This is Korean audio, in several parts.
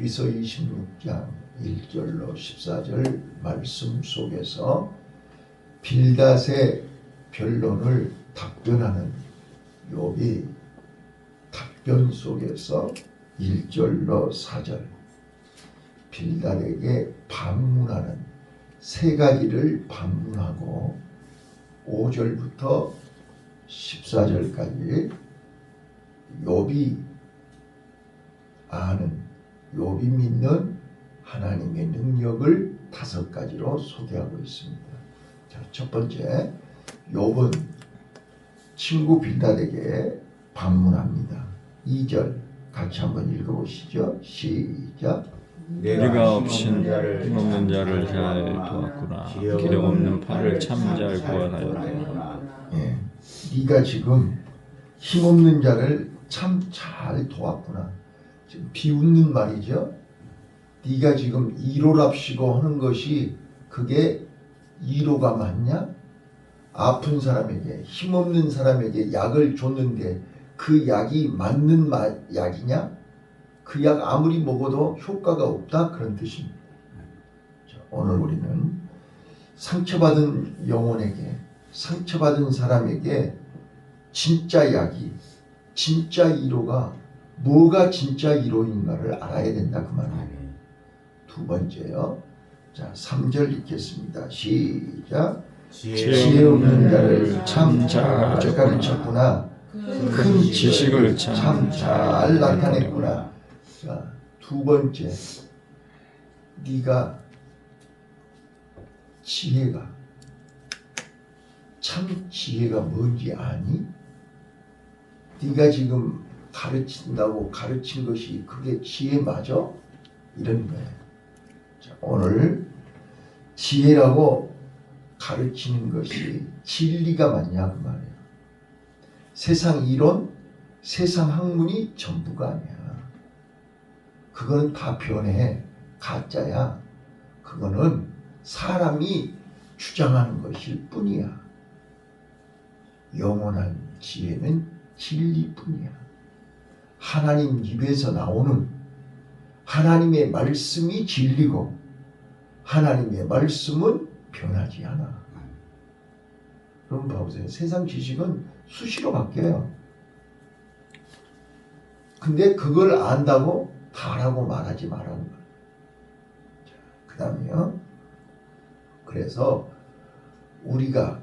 엽기서 26장 1절로 14절 말씀 속에서 빌닷의 변론을 답변하는 욥이 답변 속에서 1절로 4절 빌닷에게 반문하는 세 가지를 반문하고 5절부터 14절까지 욥이 아는 욥이 믿는 하나님의 능력을 다섯 가지로 소개하고 있습니다. 자, 첫 번째 욥은 친구 빌닷에게 방문합니다. 2절 같이 한번 읽어보시죠. 시작. 네가 없인 힘없는 자를 잘 도왔구나. 기력 없는 팔을 참 잘 구원하였구나. 예, 네가 지금 힘없는 자를 참 잘 도왔구나. 지금 비웃는 말이죠. 네가 지금 이로랍시고 하는 것이 그게 이로가 맞냐? 아픈 사람에게 힘없는 사람에게 약을 줬는데 그 약이 맞는 마- 약이냐? 그 약 아무리 먹어도 효과가 없다 그런 뜻입니다. 자, 오늘 우리는 상처받은 영혼에게 상처받은 사람에게 진짜 약이 진짜 이로가 뭐가 진짜 이로인가를 알아야 된다 그 말이에요. 두 번째요. 자, 3절 읽겠습니다. 시작. 지혜 없는 자를 참 잘 가르쳤구나. 큰 지식을 참 잘 나타냈구나. 자, 두 번째. 네가 지혜가 참 지혜가 뭔지 아니? 네가 지금 가르친다고 가르친 것이 그게 지혜 맞아? 이런 거예요. 자, 오늘 지혜라고 가르치는 것이 진리가 맞냐 그 말이에요. 세상 이론, 세상 학문이 전부가 아니야. 그거는 다 변해 가짜야. 그거는 사람이 주장하는 것일 뿐이야. 영원한 지혜는 진리뿐이야. 하나님 입에서 나오는 하나님의 말씀이 진리고 하나님의 말씀은 변하지 않아. 그럼 봐보세요. 세상 지식은 수시로 바뀌어요. 근데 그걸 안다고 다라고 말하지 말라는 거예요. 그 다음에요. 그래서 우리가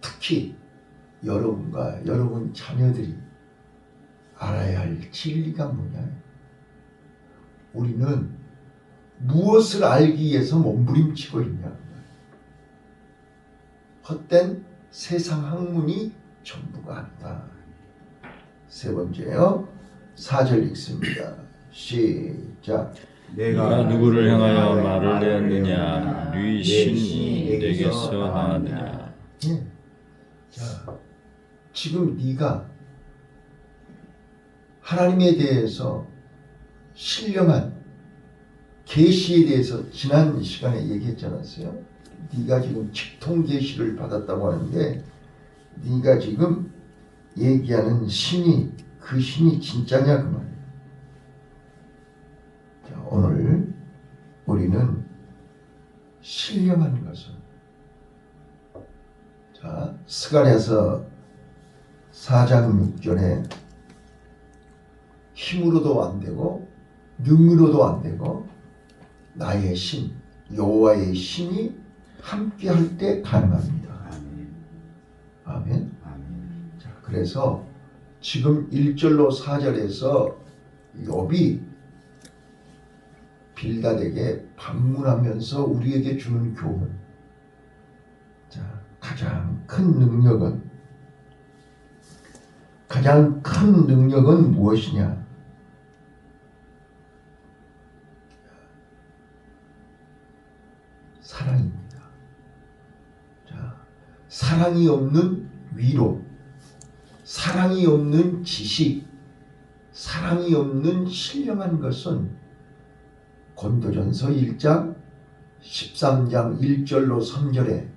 특히 여러분과 여러분 자녀들이 알아야 할 진리가 뭐냐? 우리는 무엇을 알기 위해서 몸부림치고 있냐? 헛된 세상 학문이 전부가 아니다. 세 번째요. 사절 읽습니다. 시작. 네가 누구를 향하여 말을 내었느냐? 네 신이 내게서 나왔느냐? 예. 자, 지금 네가 하나님에 대해서 신령한 계시에 대해서 지난 시간에 얘기했지 않았어요? 네가 지금 직통 계시를 받았다고 하는데 네가 지금 얘기하는 신이 그 신이 진짜냐 그 말이에요. 자, 오늘 우리는 신령한 것은 자, 스가랴서 4장 6절에 힘으로도 안 되고 능으로도 안 되고 나의 신 여호와의 신이 함께 할 때 가능합니다. 아멘. 자, 그래서 지금 1절로 4절에서 욥이 빌닷에게 방문하면서 우리에게 주는 교훈. 자, 가장 큰 능력은 가장 큰 능력은 무엇이냐? 사랑입니다. 자, 사랑이 없는 위로, 사랑이 없는 지식, 사랑이 없는 신령한 것은 곤도전서 1장 13장 1절로 3절에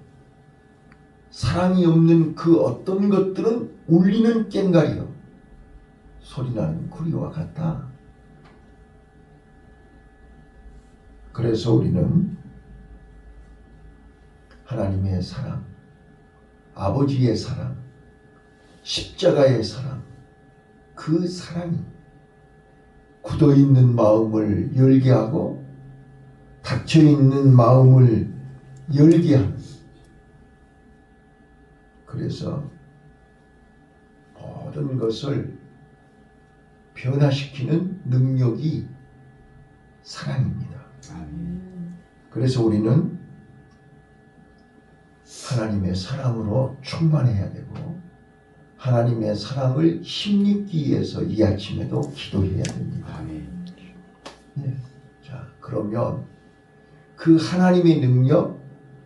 사랑이 없는 그 어떤 것들은 울리는 꽹가리요 소리나는 구리와 같다. 그래서 우리는 하나님의 사랑, 아버지의 사랑, 십자가의 사랑, 그 사랑이 굳어 있는 마음을 열게 하고 닫혀 있는 마음을 열게 하는 그래서 모든 것을 변화시키는 능력이 사랑입니다. 그래서 우리는 하나님의 사랑으로 충만해야 되고 하나님의 사랑을 힘입기 위해서 이 아침에도 기도해야 됩니다. 네. 자, 그러면 그 하나님의 능력,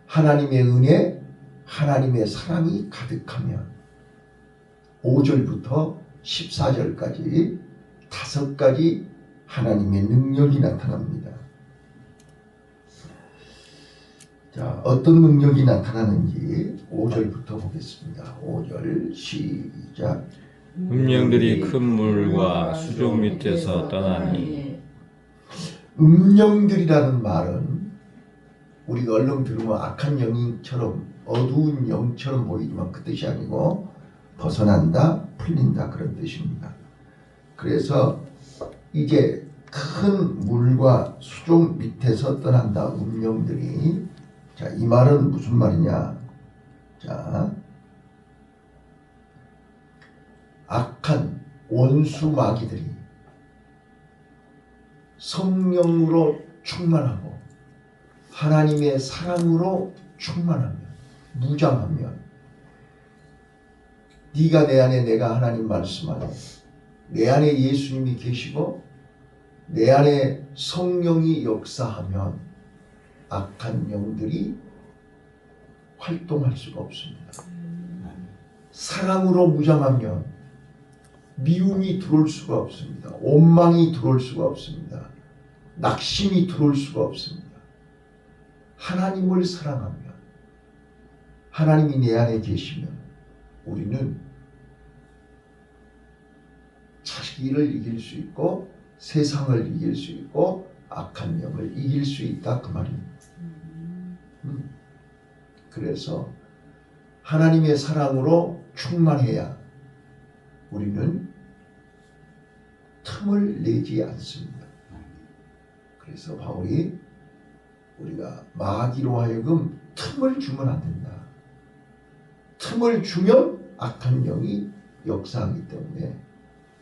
하나님의 은혜, 하나님의 사랑이 가득하면 5절부터 14절까지 다섯 가지 하나님의 능력이 나타납니다. 자, 어떤 능력이 나타나는지 5절부터 보겠습니다. 5절 시작. 음령들이 큰 물과 수족 밑에서 떠나니 음령들이라는 말은 우리가 얼른 들으면 악한 영처럼 어두운 영처럼 보이지만 그 뜻이 아니고 벗어난다, 풀린다 그런 뜻입니다. 그래서 이제 큰 물과 수족 밑에서 떠난다 음령들이 자 이 말은 무슨 말이냐? 자 악한 원수 마귀들이 성령으로 충만하고 하나님의 사랑으로 충만하면 무장하면 네가 내 안에 내가 하나님 말씀 안에 내 안에 예수님이 계시고 내 안에 성령이 역사하면 악한 영들이 활동할 수가 없습니다. 사랑으로 무장하면 미움이 들어올 수가 없습니다. 원망이 들어올 수가 없습니다. 낙심이 들어올 수가 없습니다. 하나님을 사랑하면 하나님이 내 안에 계시면 우리는 자기를 이길 수 있고 세상을 이길 수 있고 악한 영을 이길 수 있다 그 말입니다. 음. 그래서 하나님의 사랑으로 충만해야 우리는 틈을 내지 않습니다. 그래서 바울이 우리가 마귀로 하여금 틈을 주면 안 된다. 틈을 주면 악한 영이 역사하기 때문에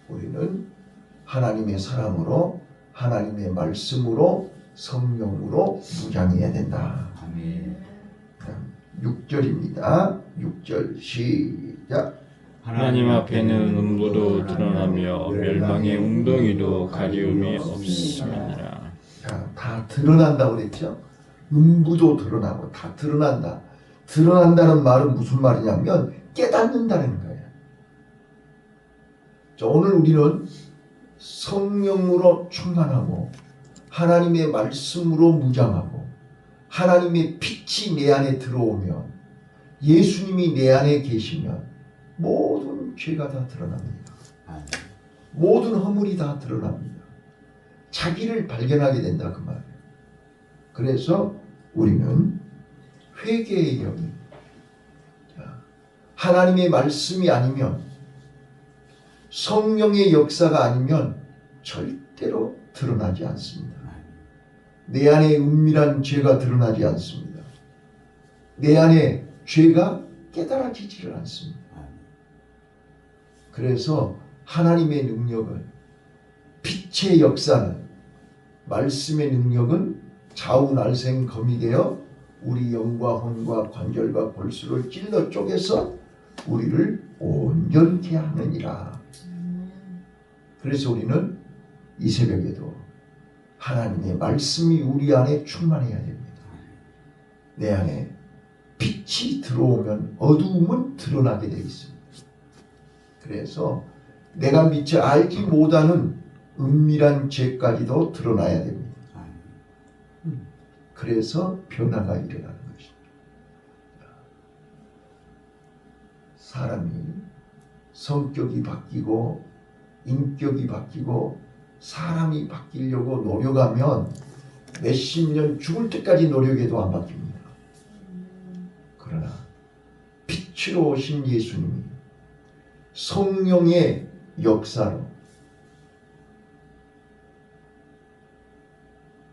우리는 하나님의 사랑으로 하나님의 말씀으로 성령으로 무장해야 된다. 그다음 6절입니다. 6절 시작. 하나님 앞에는 음부도 드러나며 멸망의 웅덩이도 가리움이 없음이니라 자, 다 드러난다고 그랬죠? 음부도 드러나고 다 드러난다. 드러난다는 말은 무슨 말이냐면 깨닫는다는 거예요. 자, 오늘 우리는 성령으로 충만하고 하나님의 말씀으로 무장하고 하나님의 빛이 내 안에 들어오면 예수님이 내 안에 계시면 모든 죄가 다 드러납니다. 모든 허물이 다 드러납니다. 자기를 발견하게 된다 그 말이에요. 그래서 우리는 회개의 영이 자, 하나님의 말씀이 아니면 성령의 역사가 아니면 절대로 드러나지 않습니다. 내 안에 은밀한 죄가 드러나지 않습니다. 내 안에 죄가 깨달아지지를 않습니다. 그래서 하나님의 능력은 빛의 역사는 말씀의 능력은 좌우날생 검이 되어 우리 영과 혼과 관절과 골수를 찔러 쪼개서 우리를 온전케 하느니라. 그래서 우리는 이 새벽에도 하나님의 말씀이 우리 안에 충만해야 됩니다. 내 안에 빛이 들어오면 어두움은 드러나게 되어 있습니다. 그래서 내가 미처 알지 못하는 은밀한 죄까지도 드러나야 됩니다. 그래서 변화가 일어나는 것입니다. 사람이 성격이 바뀌고 인격이 바뀌고 사람이 바뀌려고 노력하면 몇십 년 죽을 때까지 노력해도 안 바뀝니다. 그러나 빛으로 오신 예수님이 성령의 역사로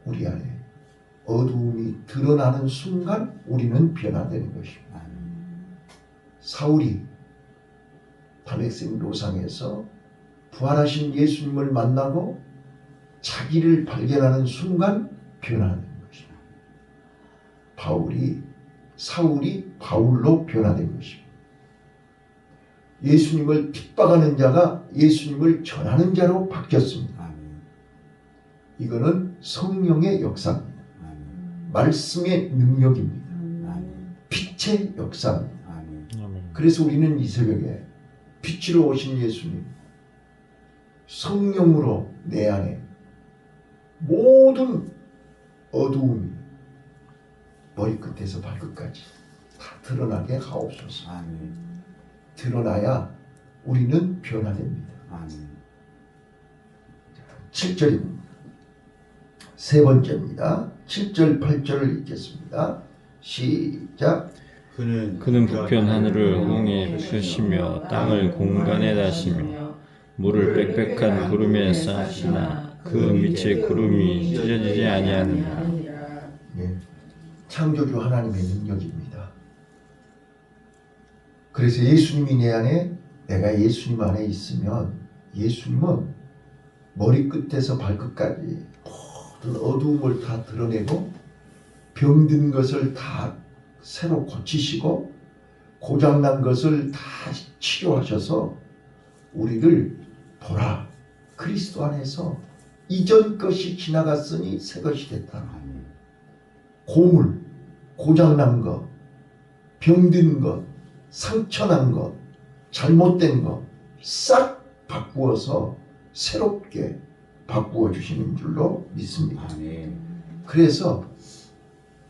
우리 안에 어두움이 드러나는 순간 우리는 변화되는 것입니다. 사울이 다메섹 로상에서 부활하신 예수님을 만나고 자기를 발견하는 순간 변화되는 것입니다. 바울이 사울이 바울로 변화된 것입니다. 예수님을 핍박하는 자가 예수님을 전하는 자로 바뀌었습니다. 이거는 성령의 역사입니다. 말씀의 능력입니다. 빛의 역사입니다. 그래서 우리는 이 새벽에 빛으로 오신 예수님, 성령으로 내 안에 모든 어두움이 머리끝에서 발끝까지 다 드러나게 하옵소서. 드러나야 우리는 변화됩니다. 7절입니다. 세 번째입니다. 7절, 8절을 읽겠습니다. 시작. 그는 그는 북편 하늘을 홍해 펴시며 땅을 공간에 다시며 물을 빽빽한 구름에 쌓으시나 그 밑에 구름이 찢어지지 아니하느니라 예, 창조주 하나님의 능력입니다. 그래서 예수님이 내 안에 내가 예수님 안에 있으면 예수님은 머리끝에서 발끝까지 모든 어두움을 다 드러내고 병든 것을 다 새로 고치시고 고장난 것을 다 치료하셔서 우리를 보라 그리스도 안에서 이전 것이 지나갔으니 새 것이 됐다. 고물, 고장난 것, 병든 것, 상처난 것, 잘못된 것 싹 바꾸어서 새롭게 바꾸어 주시는 줄로 믿습니다. 그래서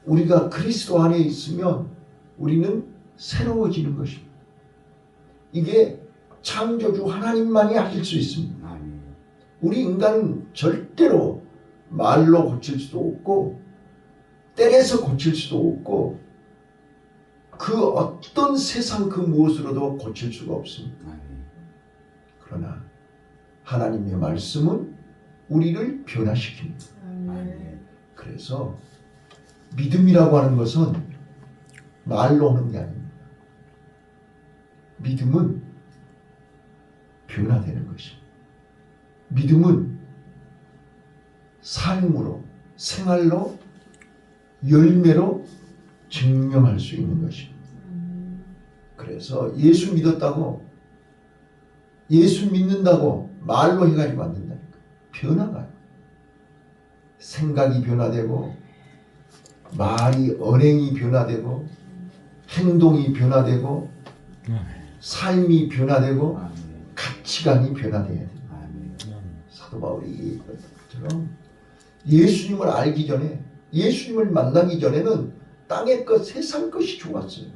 우리가 그리스도 안에 있으면 우리는 새로워지는 것입니다. 이게 창조주 하나님만이 하실 수 있습니다. 우리 인간은 절대로 말로 고칠 수도 없고 때려서 고칠 수도 없고 그 어떤 세상 그 무엇으로도 고칠 수가 없습니다. 그러나 하나님의 말씀은 우리를 변화시킵니다. 그래서 믿음이라고 하는 것은 말로 오는 게 아닙니다. 믿음은 변화되는 것입니다. 믿음은 삶으로, 생활로, 열매로 증명할 수 있는 것입니다. 그래서 예수 믿었다고, 예수 믿는다고 말로 해가지고 안 된다니까. 변화가. 생각이 변화되고, 말이, 언행이 변화되고, 행동이 변화되고, 삶이 변화되고, 가치관이 변화돼야 돼요. 사도 바울이 것처럼 예수님을 알기 전에 예수님을 만나기 전에는 땅의 것 세상 것이 좋았어요.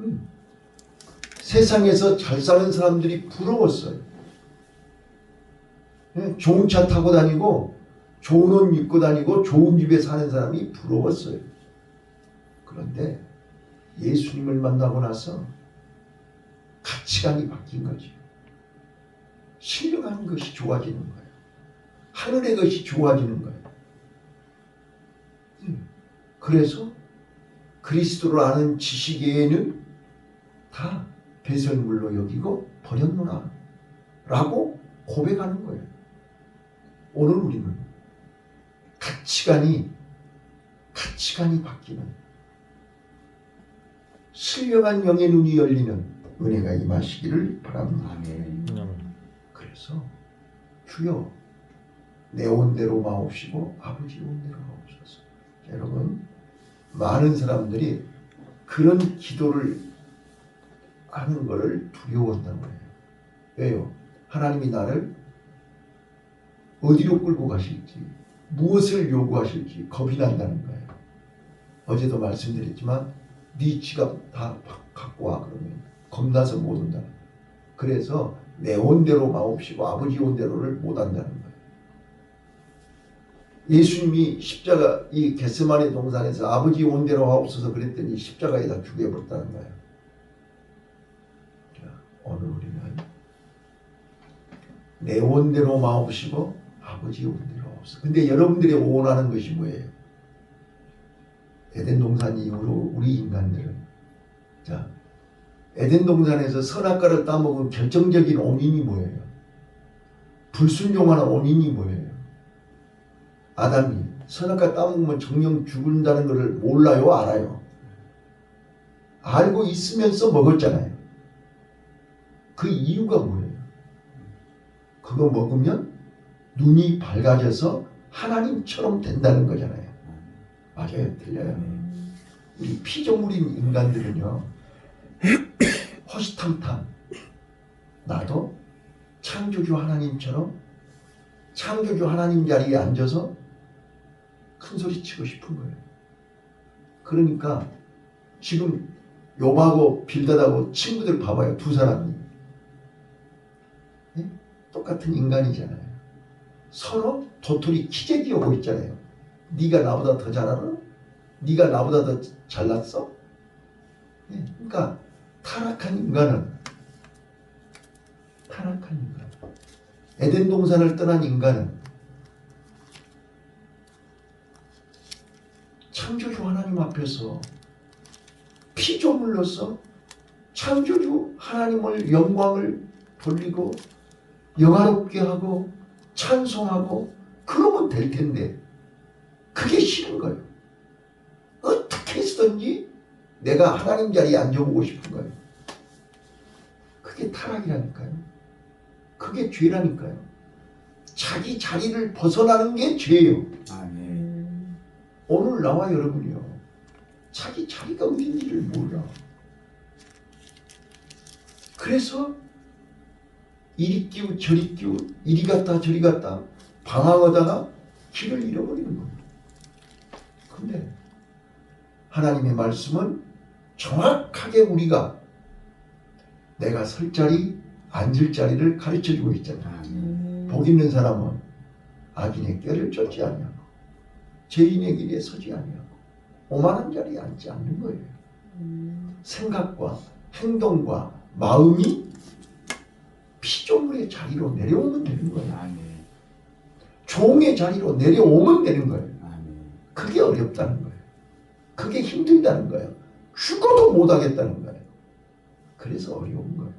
음. 세상에서 잘 사는 사람들이 부러웠어요. 예, 좋은 차 타고 다니고 좋은 옷 입고 다니고 좋은 집에 사는 사람이 부러웠어요. 그런데 예수님을 만나고 나서 가치관이 바뀐 거지. 신령한 것이 좋아지는 거예요. 하늘의 것이 좋아지는 거예요. 음. 그래서 그리스도를 아는 지식에는 다 배설물로 여기고 버렸노라 라고 고백하는 거예요. 오늘 우리는 가치관이 가치관이 바뀌는 신령한 영의 눈이 열리는 은혜가 임하시기를 바랍니다. 그래서 주여 내 온대로 마옵시고 아버지 온대로 마옵소서. 여러분 많은 사람들이 그런 기도를 하는 것을 두려워한다는 거예요. 왜요? 하나님이 나를 어디로 끌고 가실지 무엇을 요구하실지 겁이 난다는 거예요. 어제도 말씀드렸지만 네 지갑 다 갖고 와 그러면 겁나서 못 거예요. 그래서 내 온대로 마옵시고 아버지 온대로를 못 한다는 거예요. 예수님이 십자가 이 겟세마네 동산에서 아버지 온대로 하옵소서 그랬더니 십자가에다 죽여버렸다는 거예요. 자, 오늘 우리는 내 원대로 마옵시고 아버지 원대로 하옵소서. 근데 여러분들이 원하는 것이 뭐예요? 에덴 동산 이후로 우리 인간들은 자 에덴 동산에서 선악과를 따먹은 결정적인 원인이 뭐예요? 불순종하는 원인이 뭐예요? 아담이 선악과 따먹으면 정령 죽는다는 것을 몰라요, 알아요? 알고 있으면서 먹었잖아요. 그 이유가 뭐예요? 그거 먹으면 눈이 밝아져서 하나님처럼 된다는 거잖아요. 맞아요, 틀려요. 우리 피조물인 인간들은요, 허시탐탐, 나도 창조주 하나님처럼 창조주 하나님 자리에 앉아서 큰 소리 치고 싶은 거예요. 그러니까 지금 욥하고 빌닷하고 친구들 봐봐요. 두 사람이. 예? 똑같은 인간이잖아요. 서로 도토리 키재기 오고 있잖아요. 네가 나보다 더 잘 알아? 네가 나보다 더 잘났어? 예, 그러니까 타락한 인간은 타락한 인간. 에덴 동산을 떠난 인간은 창조주 하나님 앞에서 피조물로서 창조주 하나님을 영광을 돌리고 영화롭게 하고 찬송하고 그러면 될 텐데 그게 싫은 거예요. 어떻게 해서든지 내가 하나님 자리에 앉아보고 싶은 거예요. 그게 타락이라니까요. 그게 죄라니까요. 자기 자리를 벗어나는 게 죄예요. 아멘. 오늘 나와 여러분이요. 자기 자리가 어딘지를 몰라. 그래서 이리 끼우 저리 끼우 이리 갔다 저리 갔다 방황하다가 길을 잃어버리는 겁니다. 근데 하나님의 말씀은 정확하게 우리가 내가 설 자리, 앉을 자리를 가르쳐 주고 있잖아요. 아멘. 복 있는 사람은 악인의 꾀를 쫓지 아니하고 죄인의 길에 서지 아니하고 오만한 자리에 앉지 않는 거예요. 생각과 행동과 마음이 피조물의 자리로 내려오면 되는 거예요. 아멘. 종의 자리로 내려오면 되는 거예요. 아멘. 그게 어렵다는 거예요. 그게 힘들다는 거예요. 죽어도 못하겠다는 거예요. 그래서 어려운 거예요.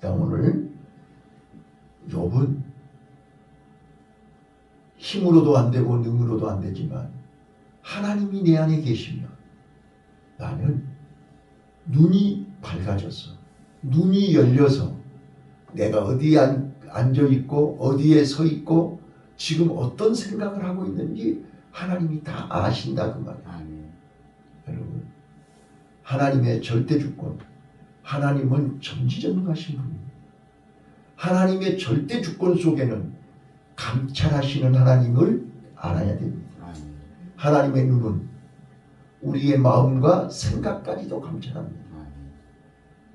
자, 오늘 욥은 힘으로도 안 되고 능으로도 안 되지만 하나님이 내 안에 계시면 나는 눈이 밝아져서 눈이 열려서 내가 어디에 앉- 앉아 있고 어디에 서 있고 지금 어떤 생각을 하고 있는지 하나님이 다 아신다 그 말이에요. 아멘. 여러분 하나님의 절대 주권 하나님은 전지전능하신 분입니다. 하나님의 절대 주권 속에는 감찰하시는 하나님을 알아야 됩니다. 하나님의 눈은 우리의 마음과 생각까지도 감찰합니다.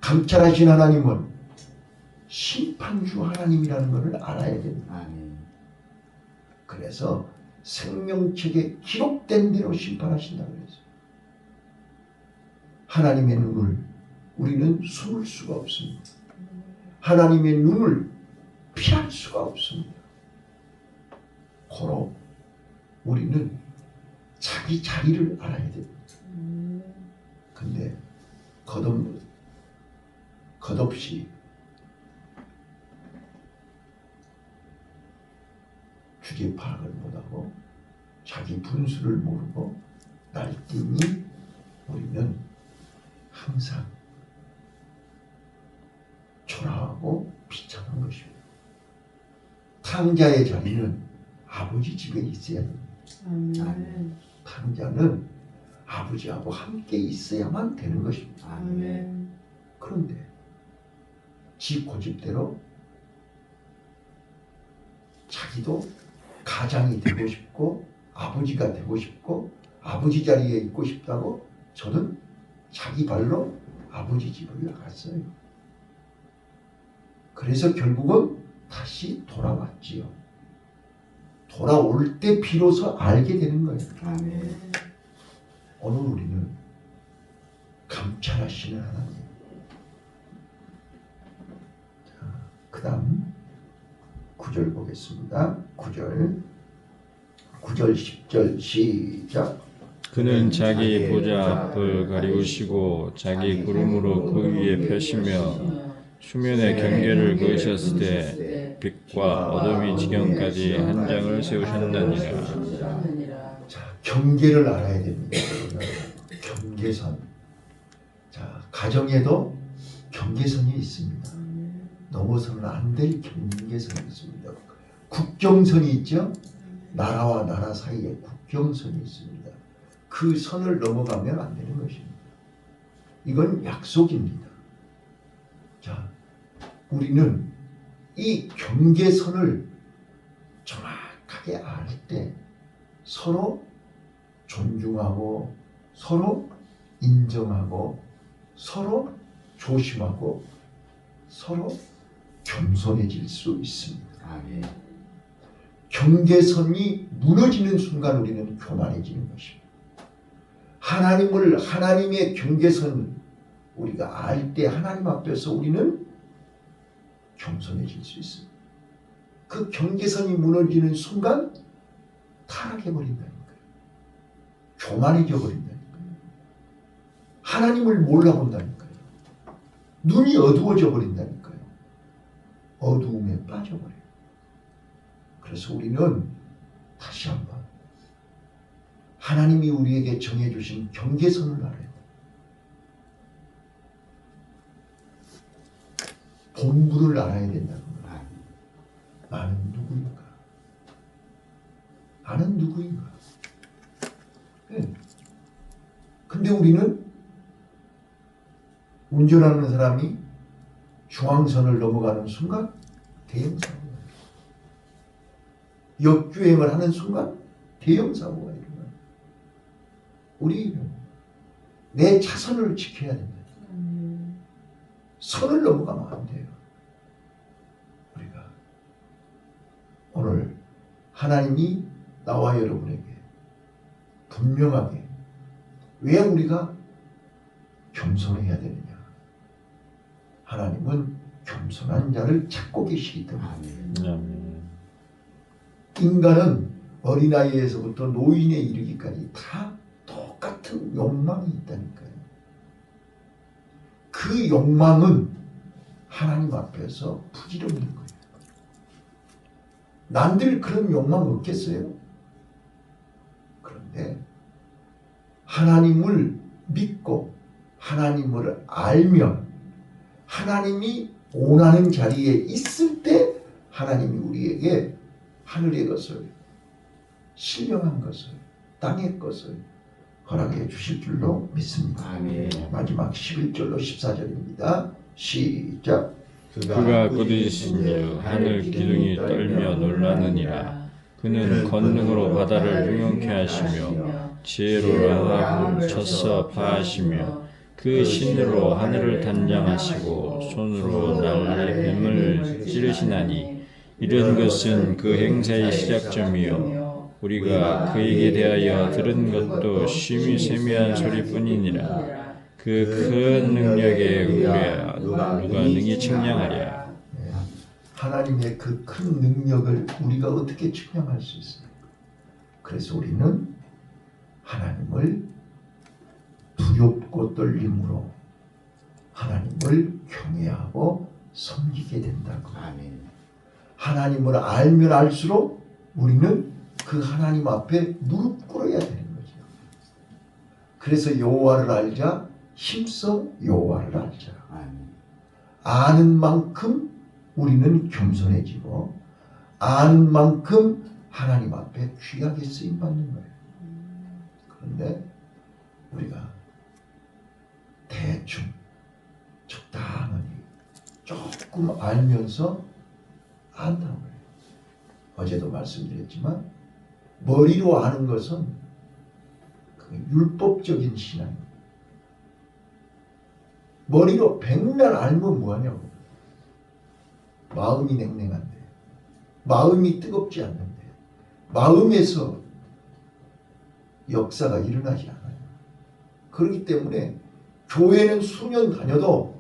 감찰하신 하나님은 심판주 하나님이라는 것을 알아야 됩니다. 그래서 생명책에 기록된 대로 심판하신다고 그랬어요. 하나님의 눈을 우리는 숨을 수가 없습니다. 하나님의 눈을 피할 수가 없습니다. 고로 우리는 자기 자리를 알아야 됩니다. 근데 겉없, 겉없이 주제 파악을 못하고 자기 분수를 모르고 날뛰니 우리는 항상 초라하고 비참한 것입니다. 탕자의 자리는 아버지 집에 있어야 됩니다. 아멘. 탕자는 아버지하고 함께 있어야만 되는 것입니다. 아멘. 그런데 지 고집대로 자기도 가장이 되고 싶고 아버지가 되고 싶고 아버지 자리에 있고 싶다고 저는 자기 발로 아버지 집을 나갔어요. 그래서 결국은 다시 돌아왔지요. 돌아올 때 비로소 알게 되는 거예요. 아멘. 오늘 우리는 감찰하시는 하나님. 그 다음 9절 보겠습니다. 9절 9절 10절 시작 그는 자기 보좌 앞을 가리우시고 자기 구름으로 그 위에 펴시며 수면의 경계를 그으셨을 때 빛과 어둠이 지경까지 한 장을 세우셨느니라 자, 경계를 알아야 됩니다. 경계선. 자, 가정에도 경계선이 있습니다. 넘어서는 안 될 경계선이 있습니다. 국경선이 있죠? 나라와 나라 사이에 국경선이 있습니다. 그 선을 넘어가면 안 되는 것입니다. 이건 약속입니다. 자, 우리는 이 경계선을 정확하게 알 때 서로 존중하고 서로 인정하고 서로 조심하고 서로 겸손해질 수 있습니다. 아멘. 경계선이 무너지는 순간 우리는 교만해지는 것입니다. 하나님을 하나님의 경계선 우리가 알 때 하나님 앞에서 우리는 겸손해질 수 있습니다. 그 경계선이 무너지는 순간 타락해 버린다니까요. 교만해져 버린다니까요. 하나님을 몰라본다니까요. 눈이 어두워져 버린다니까요. 어두움에 빠져버려요. 그래서 우리는 다시 한번 하나님이 우리에게 정해주신 경계선을 알아야 돼. 본부를 알아야 된다는 거야. 나는 누구인가? 나는 누구인가? 예. 근데 우리는 운전하는 사람이 중앙선을 넘어가는 순간 대형 사고가 일어나요. 역주행을 하는 순간 대형 사고가 일어나요. 우리는 내 차선을 지켜야 된다. 선을 넘어가면 안 돼요. 우리가 오늘 하나님이 나와 여러분에게 분명하게 왜 우리가 겸손해야 되느냐? 하나님은 겸손한 자를 찾고 계시기 때문에. 인간은 어린아이에서부터 노인에 이르기까지 다똑 같은 욕망이 있다니까요. 그 욕망은 하나님 앞에서 부질없는 거예요. 남들 그런 욕망 없겠어요? 그런데 하나님을 믿고 하나님을 알면 하나님이 원하는 자리에 있을 때 하나님이 우리에게 하늘의 것을 신령한 것을 땅의 것을 허락해 주실 줄로 믿습니다. 아멘. 마지막 11절로 14절입니다. 시작. 그가 꾸짖으신 주 하늘 기둥이 떨며 놀라느니라 그는 권능으로 바다를 흉용케 하시며 지혜로 라합을 쳐서 파하시며 그 신으로 하늘을 단장하시고 손으로 난리 뱀을 찌르시나니 이런 것은 그 행사의 시작점이요 우리가 그에게 대하여 들은 것도 심히 세미한 소리뿐이니라 그 큰 능력에 우리야 누가 능히 측량하랴 예. 하나님의 그 큰 능력을 우리가 어떻게 측량할 수 있습니까? 그래서 우리는 하나님을 두렵고 떨림으로 하나님을 경외하고 섬기게 된다고. 아멘. 하나님을 알면 알수록 우리는 그 하나님 앞에 무릎 꿇어야 되는 거죠. 그래서 여호와를 알자 힘써 여호와를 알자. 아는 만큼 우리는 겸손해지고 아는 만큼 하나님 앞에 귀하게 쓰임 받는 거예요. 그런데 우리가 대충 적당하니 조금 알면서 안다는 거예요. 어제도 말씀드렸지만 머리로 아는 것은 그 율법적인 신앙입니다. 머리로 백날 알면 뭐하냐고. 마음이 냉랭한데, 마음이 뜨겁지 않는데, 마음에서 역사가 일어나지 않아요. 그렇기 때문에 교회는 수년 다녀도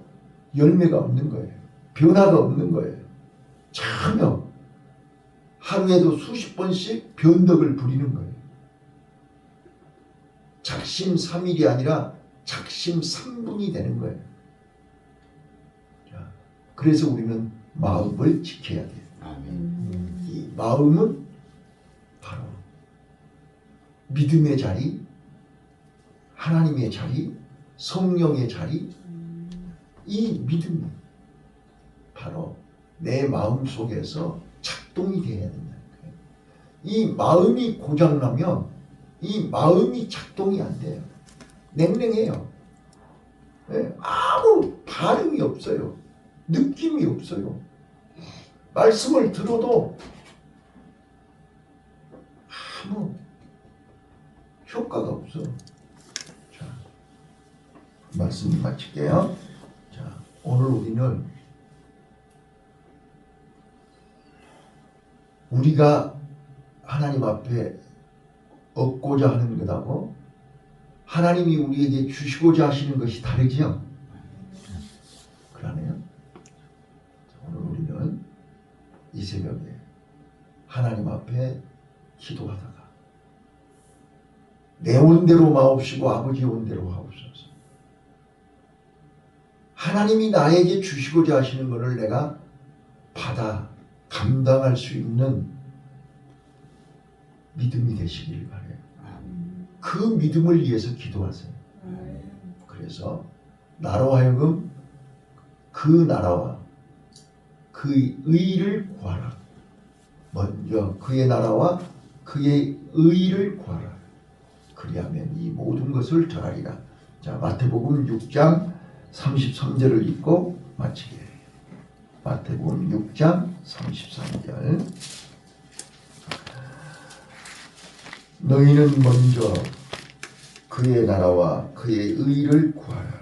열매가 없는 거예요. 변화가 없는 거예요. 전혀 하루에도 수십 번씩 변덕을 부리는 거예요. 작심 삼일이 아니라 작심 삼분이 되는 거예요. 자, 그래서 우리는 마음을 지켜야 돼요. 아멘. 이 마음은 바로 믿음의 자리, 하나님의 자리, 성령의 자리, 이 믿음이 바로 내 마음 속에서 작동이 되어야 된다는 거예요. 이 마음이 고장나면 이 마음이 작동이 안 돼요. 냉랭해요. 예, 아무 반응이 없어요. 느낌이 없어요. 말씀을 들어도 아무 효과가 없어. 자, 말씀 마칠게요. 자, 오늘 우리는 우리가 하나님 앞에 얻고자 하는 것하고 하나님이 우리에게 주시고자 하시는 것이 다르지요? 그러네요. 자, 오늘 우리는 이 새벽에 하나님 앞에 기도하다가 내 온대로 마옵시고 아버지 온대로 하옵소서. 하나님이 나에게 주시고자 하시는 것을 내가 받아 감당할 수 있는 믿음이 되시길 바래요. 그 믿음을 위해서 기도하세요. 그래서 나로 하여금 그 나라와 그 의를 구하라. 먼저 그의 나라와 그의 의를 구하라. 그리하면 이 모든 것을 전하리라. 자, 마태복음 6장 33절을 읽고 마치게. 마태복음 6장 33절. 너희는 먼저 그의 나라와 그의 의를 구하라.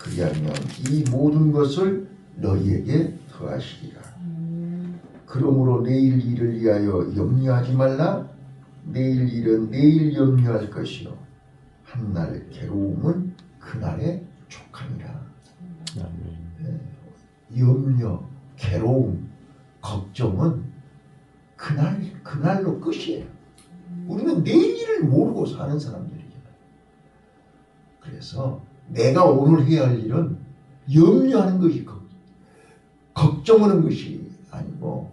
그리하면 이 모든 것을 너희에게 더하시리라. 그러므로 내일 일을 위하여 염려하지 말라. 내일 일은 내일 염려할 것이요. 한날 괴로움은 그날에 족하니라. 아멘. 염려, 괴로움, 걱정은 그날 그날로 끝이에요. 우리는 내일 일을 모르고 사는 사람들이잖아요. 그래서 내가 오늘 해야 할 일은 염려하는 것이 걱- 걱정하는 것이 아니고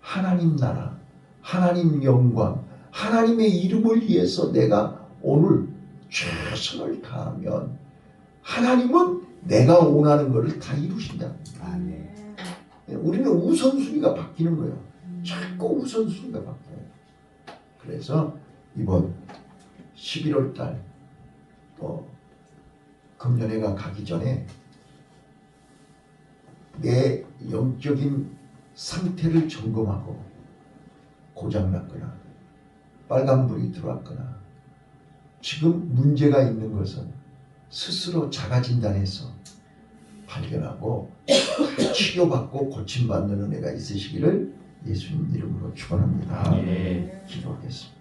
하나님 나라, 하나님 영광, 하나님의 이름을 위해서 내가 오늘 최선을 다하면 하나님은 내가 원하는 것을 다 이루신다. 아멘. 우리는 우선순위가 바뀌는 거예요. 자꾸 우선순위가 바뀌어요. 그래서 이번 11월 달, 또 금년회가 가기 전에 내 영적인 상태를 점검하고 고장났거나 빨간불이 들어왔거나 지금 문제가 있는 것은 스스로 자가 진단해서 발견하고 치료받고 고침받는 은혜가 있으시기를 예수님 이름으로 축원합니다. 예. 기도하겠습니다.